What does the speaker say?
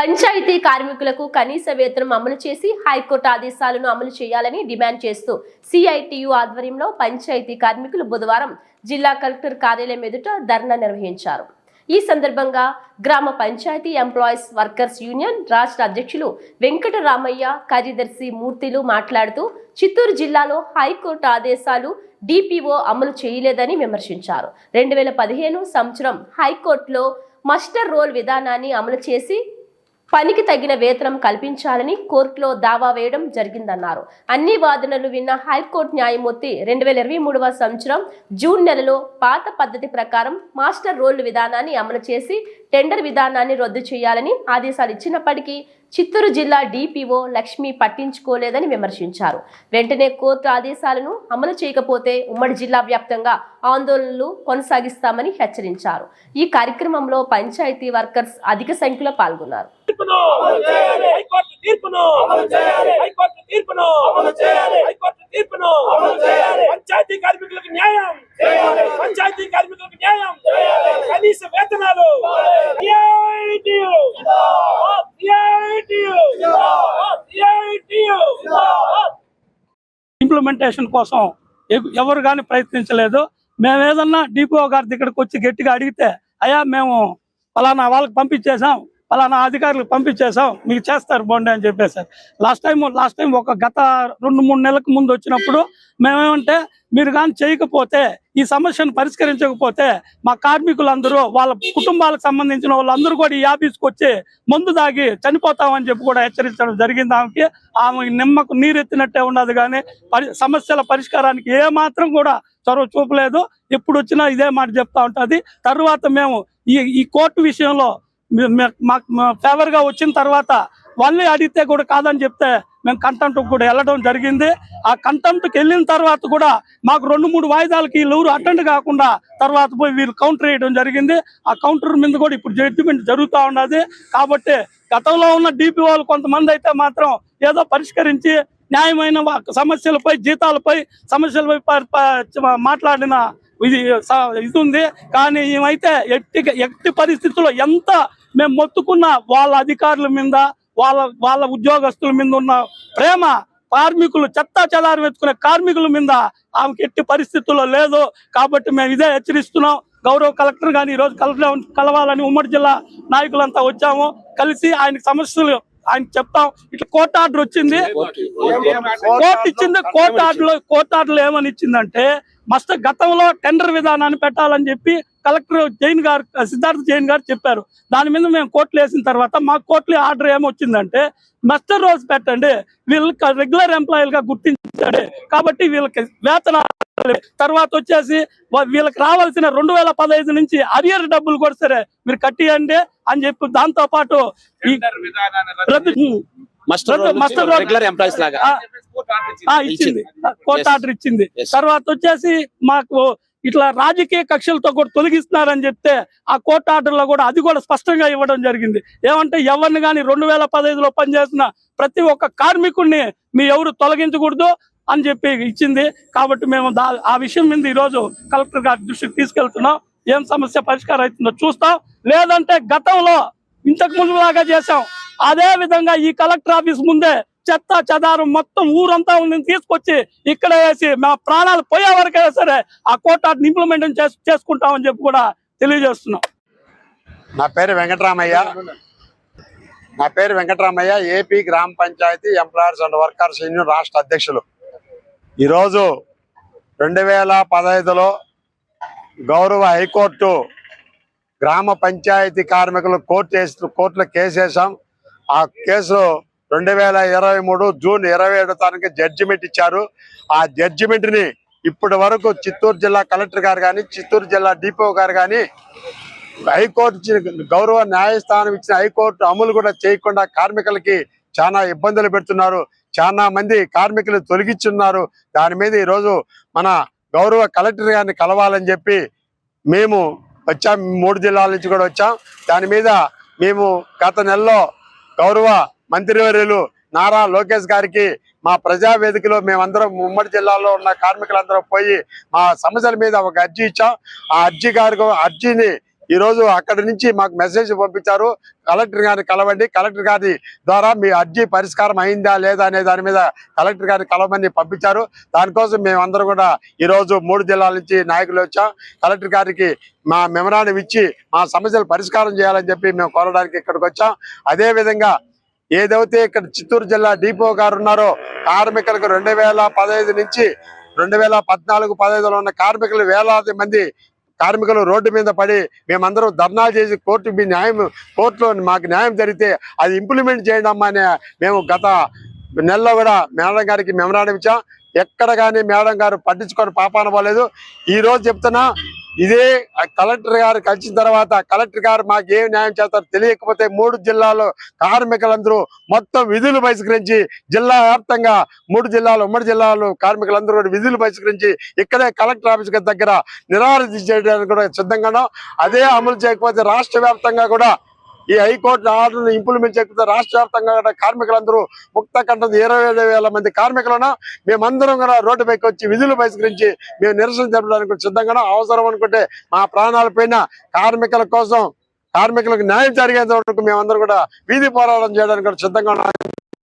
పంచాయతీ కార్మికులకు కనీస వేతనం అమలు చేసి హైకోర్టు ఆదేశాలను అమలు చేయాలని డిమాండ్ చేస్తూ సిఐటియు ఆధ్వర్యంలో పంచాయతీ కార్మికులు బుధవారం జిల్లా కలెక్టర్ కార్యాలయం ఎదుట ధర్నా నిర్వహించారు. ఈ సందర్భంగా గ్రామ పంచాయతీ ఎంప్లాయీస్ వర్కర్స్ యూనియన్ రాష్ట్ర అధ్యక్షులు వెంకటరామయ్య కార్యదర్శి మూర్తిలు మాట్లాడుతూ చిత్తూరు జిల్లాలో హైకోర్టు ఆదేశాలు డిపిఓ అమలు చేయలేదని విమర్శించారు. రెండు వేల పదిహేను సంవత్సరం హైకోర్టులో మస్టర్ రోల్ విధానాన్ని అమలు చేసి పనికి తగిన వేతనం కల్పించాలని కోర్టులో దావా వేయడం జరిగిందన్నారు. అన్ని వాదనలు విన్న హైకోర్టు న్యాయమూర్తి రెండు వేల ఇరవై మూడవ సంవత్సరం జూన్ నెలలో పాత పద్ధతి ప్రకారం మాస్టర్ రోల్ విధానాన్ని అమలు చేసి టెండర్ విధానాన్ని రద్దు చేయాలని ఆదేశాలు ఇచ్చినప్పటికీ చిత్తూరు జిల్లా డిపిఓ లక్ష్మి పట్టించుకోలేదని విమర్శించారు. వెంటనే కోర్టు ఆదేశాలను అమలు చేయకపోతే ఉమ్మడి జిల్లా వ్యాప్తంగా ఆందోళనలు కొనసాగిస్తామని హెచ్చరించారు. ఈ కార్యక్రమంలో పంచాయతీ వర్కర్స్ అధిక సంఖ్యలో పాల్గొన్నారు. పంచాయతీ కార్మికులకు న్యాయం! పంచాయతీ కార్మికులకు న్యాయం! ఇంప్లిమెంటేషన్ కోసం ఎవరు కానీ ప్రయత్నించలేదు. మేము ఏదన్నా డిపో గారి దగ్గరకు వచ్చి గట్టిగా అడిగితే అయ్యా మేము ఫలానా వాళ్ళకి పంపించేసాం పలానా అధికారులకు పంపించేసాం మీకు చేస్తారు బాగుండే అని చెప్పేశారు లాస్ట్ టైం లాస్ట్ టైం ఒక గత రెండు మూడు నెలలకు ముందు వచ్చినప్పుడు మేమేమంటే మీరు కానీ చేయకపోతే ఈ సమస్యను పరిష్కరించకపోతే మా కార్మికులందరూ వాళ్ళ కుటుంబాలకు సంబంధించిన వాళ్ళందరూ కూడా ఈ ఆఫీస్కి వచ్చి మందు దాగి చనిపోతామని చెప్పి కూడా హెచ్చరించడం జరిగింది. ఆమెకి ఆమె నిమ్మకు నీరెత్తినట్టే ఉన్నది కానీ పరి సమస్యల పరిష్కారానికి ఏ మాత్రం కూడా చొరవ చూపలేదు. ఎప్పుడు వచ్చినా ఇదే మాట చెప్తా ఉంటుంది. తర్వాత మేము ఈ ఈ కోర్టు విషయంలో మాకు ఫేవర్గా వచ్చిన తర్వాత వాళ్ళే అడిగితే కూడా కాదని చెప్తే మేము కంటెంట్ కూడా వెళ్ళడం జరిగింది. ఆ కంటెంట్కి వెళ్ళిన తర్వాత కూడా మాకు రెండు మూడు వాయిదాలకి వీళ్ళు ఎవరు అటెండ్ కాకుండా తర్వాత పోయి వీళ్ళు కౌంటర్ వేయడం జరిగింది. ఆ కౌంటర్ మీద కూడా ఇప్పుడు జడ్జిమెంట్ జరుగుతూ ఉన్నది. కాబట్టి గతంలో ఉన్న డిపిఓలు కొంతమంది అయితే మాత్రం ఏదో పరిష్కరించి న్యాయమైన వా- సమస్యలపై జీతాలపై సమస్యలపై మాట్లాడిన ఇది ఇది ఉంది. కానీ ఏమైతే ఎట్టి ఎట్టి పరిస్థితుల్లో ఎంత మేము మొత్తుకున్న వాళ్ళ అధికారుల మీద వాళ్ళ వాళ్ళ ఉద్యోగస్తుల మీద ఉన్న ప్రేమ కార్మికులు చెత్తా చెదారం వెతుకునే కార్మికుల మీద ఆమెకి ఎట్టి పరిస్థితుల్లో లేదు. కాబట్టి మేము ఇదే హెచ్చరిస్తున్నాం. గౌరవ కలెక్టర్ గాని ఈరోజు రోజు కలెక్టర్ కలవాలని ఉమ్మడి జిల్లా నాయకులంతా వచ్చాము. కలిసి ఆయన సమస్యలు ఆయన చెప్తాం. ఇట్లా కోర్టు ఆర్డర్ వచ్చింది. కోర్టు ఇచ్చింది కోర్టు ఆర్డర్లో కోర్టు ఆర్డర్లో ఏమని ఇచ్చిందంటే మస్ట్ గతంలో టెండర్ విధానాన్ని పెట్టాలని చెప్పి కలెక్టర్ జైన్ గారు సిద్ధార్థ్ జైన్ గారు చెప్పారు. దాని మీద మేము కోర్టులు వేసిన తర్వాత మా కోర్టులో ఆర్డర్ ఏమొచ్చిందంటే మస్టర్ రోజు పెట్టండి. వీళ్ళకి రెగ్యులర్ ఎంప్లాయీలుగా గుర్తించండి. కాబట్టి వీళ్ళకి వేతన తర్వాత వచ్చేసి వీళ్ళకి రావాల్సిన రెండు వేల పదహైదు నుంచి అరియర్ డబ్బులు కూడా సరే మీరు కట్టియండి అని చెప్పి దాంతో పాటు ఈ రద్దు- మస్టర్ రద్దు- మస్టర్ రోల్- రెగ్యులర్ ఎంప్లాయీస్ లాగా. ఆ, ఆ, ఇచ్చింది. కోర్టు. ఆర్డర్ ఇచ్చింది. తర్వాత వచ్చేసి మాకు ఇట్లా రాజకీయ కక్షలతో కూడా తొలగిస్తున్నారని చెప్తే ఆ కోర్టు ఆర్డర్లో కూడా అది కూడా స్పష్టంగా ఇవ్వడం జరిగింది. ఏమంటే ఎవరిని కానీ రెండు వేల పదహైదులో పనిచేసిన ప్రతి ఒక్క కార్మికుడిని మీ ఎవరు తొలగించకూడదు అని చెప్పి ఇచ్చింది. కాబట్టి మేము దా- ఆ విషయం మీద ఈ రోజు కలెక్టర్ గారి దృష్టికి తీసుకెళ్తున్నాం. ఏం సమస్య పరిష్కారం అవుతుందో చూస్తాం. లేదంటే గతంలో ఇంతకు ముందు లాగా చేసాం అదే విధంగా ఈ కలెక్టర్ ఆఫీస్ ముందే చెత్త చెదారం మొత్తం ఊరంతా ఉంది తీసుకొచ్చి ఇక్కడ వేసి మా ప్రాణాలు పోయే వరకైనా సరే ఆ కోటాన్ని ఇంప్లిమెంట్ చేసుకుంటామని చెప్పి కూడా తెలియజేస్తున్నాం. నా పేరు వెంకటరామయ్య. నా పేరు వెంకటరామయ్య. ఏపీ గ్రామ panchayat employers and workers union రాష్ట్ర అధ్యక్షులు. ఈరోజు రెండు వేల పదహైదులో గౌరవ హైకోర్టు గ్రామ పంచాయతీ కార్మికులు కోర్టు వేసి కోర్టులో కేసు వేసాం ఆ కేసు రెండు వేల ఇరవై మూడు జూన్ ఇరవై ఏడో తారీఖు జడ్జిమెంట్ ఇచ్చారు. ఆ జడ్జిమెంట్ని ఇప్పటి వరకు చిత్తూరు జిల్లా కలెక్టర్ గారు కానీ చిత్తూరు జిల్లా డిపో గారు కానీ హైకోర్టు గౌరవ న్యాయస్థానం ఇచ్చిన హైకోర్టు అమలు కూడా చేయకుండా కార్మికులకి చాలా ఇబ్బందులు పెడుతున్నారు. చాలా మంది కార్మికులు తొలగిచ్చున్నారు. దాని మీద ఈరోజు మన గౌరవ కలెక్టర్ గారిని కలవాలని చెప్పి మేము వచ్చాం. మూడు జిల్లాల నుంచి కూడా వచ్చాం. దాని మీద మేము గత నెలలో గౌరవ మంత్రివర్యులు నారా లోకేష్ గారికి మా ప్రజా వేదికలో మేమందరం ఉమ్మడి జిల్లాలో ఉన్న కార్మికులందరం పోయి మా సమస్యల మీద ఒక అర్జీ ఇచ్చాం. ఆ అర్జీ గారికి అర్జీని ఈ రోజు అక్కడి నుంచి మాకు మెసేజ్ పంపించారు. కలెక్టర్ గారిని కలవండి. కలెక్టర్ గారి ద్వారా మీ అర్జీ పరిష్కారం అయిందా లేదా అనే దాని మీద కలెక్టర్ గారిని కలవమని పంపించారు. దానికోసం మేమందరం కూడా ఈ రోజు మూడు జిల్లాల నుంచి నాయకులు వచ్చాం. కలెక్టర్ గారికి మా మెమరాండం ఇచ్చి మా సమస్యలు పరిష్కారం చేయాలని చెప్పి మేము కోరడానికి ఇక్కడికి వచ్చాం. అదే విధంగా ఏదైతే ఇక్కడ చిత్తూరు జిల్లా డిపో గారు ఉన్నారో కార్మికులకు రెండు వేల పదహైదు నుంచి రెండు వేల పద్నాలుగు పదహైదులో ఉన్న కార్మికులు వేలాది మంది కార్మికులు రోడ్డు మీద పడి మేమందరం ధర్నా చేసి కోర్టు మీ న్యాయం కోర్టులో మాకు న్యాయం జరిగితే అది ఇంప్లిమెంట్ చేయండి అమ్మా మేము గత నెలలో కూడా మేడం గారికి మెమరాండం ఇచ్చాం. ఎక్కడ కానీ మేడం గారు పట్టించుకొని పాపాన పోలేదు. ఈ రోజు చెప్తున్నా ఇదే కలెక్టర్ గారు కలిసిన తర్వాత కలెక్టర్ గారు మాకు ఏం న్యాయం చేస్తారో తెలియకపోతే మూడు జిల్లాలో కార్మికులందరూ మొత్తం విధులు బహిష్కరించి జిల్లా వ్యాప్తంగా మూడు జిల్లాలు ఉమ్మడి జిల్లాలో కార్మికులందరూ కూడా విధులు బహిష్కరించి ఇక్కడే కలెక్టర్ ఆఫీస్ దగ్గర నిరాహార చేయడానికి కూడా సిద్ధంగానో అదే అమలు చేయకపోతే రాష్ట్ర వ్యాప్తంగా కూడా ఈ హైకోర్టు ఆర్డర్ను ఇంప్లిమెంట్ చేయకపోతే రాష్ట్ర వ్యాప్తంగా కార్మికులందరూ ముక్త కంటది ఇరవై ఏడు వేల మంది కార్మికులను మేమందరం కూడా రోడ్డు పైకి వచ్చి విధులు బహిష్కరించి మేము నిరసన జరపడానికి సిద్ధంగా అవసరం అనుకుంటే మా ప్రాణాల పైన కార్మికుల కోసం కార్మికులకు న్యాయం జరిగేంత వరకు మేమందరం కూడా వీధి పోరాటం చేయడానికి కూడా సిద్ధంగా ఉన్నాం.